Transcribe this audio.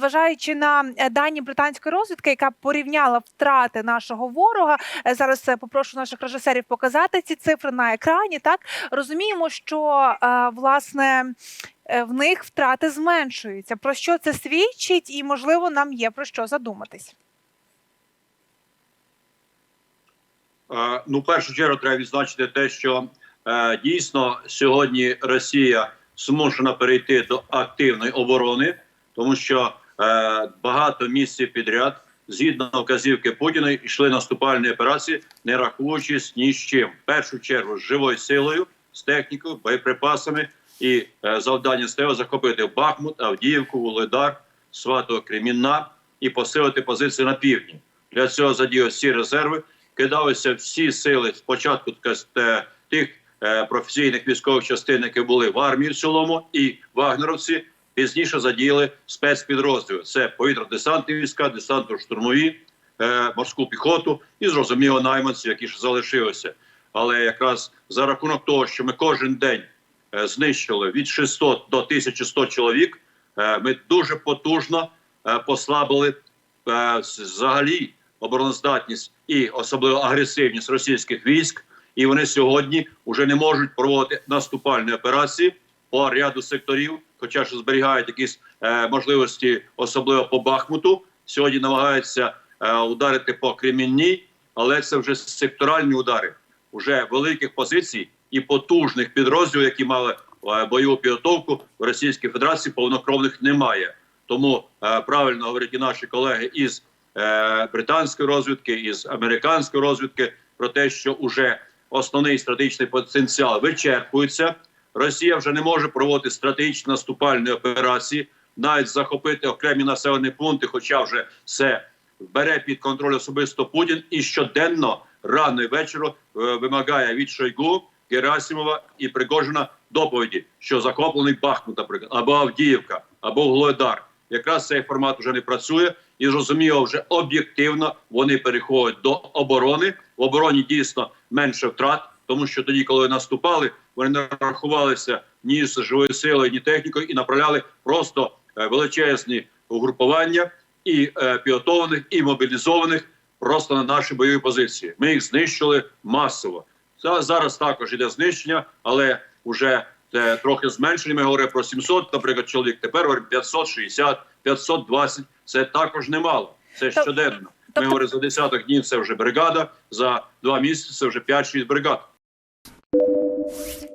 зважаючи на е, дані британської розвідки, яка порівняла втрати нашого ворога. е, Зараз е, попрошу наших режисерів показати ці цифри на екрані. Так розуміємо, що власне. В них втрати зменшуються. Про що це свідчить, і можливо нам є про що задуматись. Ну, в першу чергу треба відзначити те, що дійсно сьогодні Росія змушена перейти до активної оборони, тому що багато місяців підряд, згідно вказівки Путіна, йшли наступальні операції, не рахуючись ні з чим. В першу чергу з живою силою, з технікою, боєприпасами і е, завдання стояло захопити Бахмут, Авдіївку, Вугледар, Свато Кремінна і посилити позиції на півдні. Для цього задіяли всі резерви кидалися всі сили спочатку так тих е, професійних військових частин, які були в армії в цілому, і вагнеровці пізніше задіяли спецпідрозділи. Це повітря-десантні війська, десантно-штурмові, е, морську піхоту і зрозуміло найманці, які ж залишилися. Але якраз за рахунок того, що ми кожен день е, знищили від 600 до 1100 чоловік, е, ми дуже потужно е, послабили е, взагалі обороноздатність і особливо агресивність російських військ, і вони сьогодні вже не можуть проводити наступальні операції по ряду секторів, хоча ж зберігають якісь е, можливості, особливо по Бахмуту. Сьогодні намагаються е, ударити по Кремінній, але це вже секторальні удари, вже великих позицій і потужних підрозділів, які мали е, бойову підготовку в Російській Федерації, повнокровних немає. Тому е, правильно говорять і наші колеги із е, британської розвідки, із американської розвідки про те, що уже основний стратегічний потенціал вичерпується. Росія вже не може проводити стратегічні наступальні операції, навіть захопити окремі населені пункти, хоча вже все бере під контроль особисто Путін і щоденно рано і вечором е, вимагає від Шойгу, Герасимова і Пригожина доповіді, що захоплений Бахмут, наприклад, або Авдіївка, або Глодар. Якраз цей формат вже не працює, і зрозуміло, вже об'єктивно вони переходять до оборони. В обороні дійсно менше втрат, тому що тоді, коли наступали, вони не рахувалися ні з живою силою, ні технікою, і направляли просто е, величезні угрупування і е, підготовлених, і мобілізованих просто на наші бойові позиції. Ми їх знищили масово. Це зараз також іде знищення, але вже е, трохи зменшені. Ми говоримо про 700, наприклад, чоловік. Тепер говоримо 560, 520. Це також немало. Це щоденно. Ми тобто- говоримо за десяток днів. Це вже бригада. За два місяці це вже 5-6 бригад. you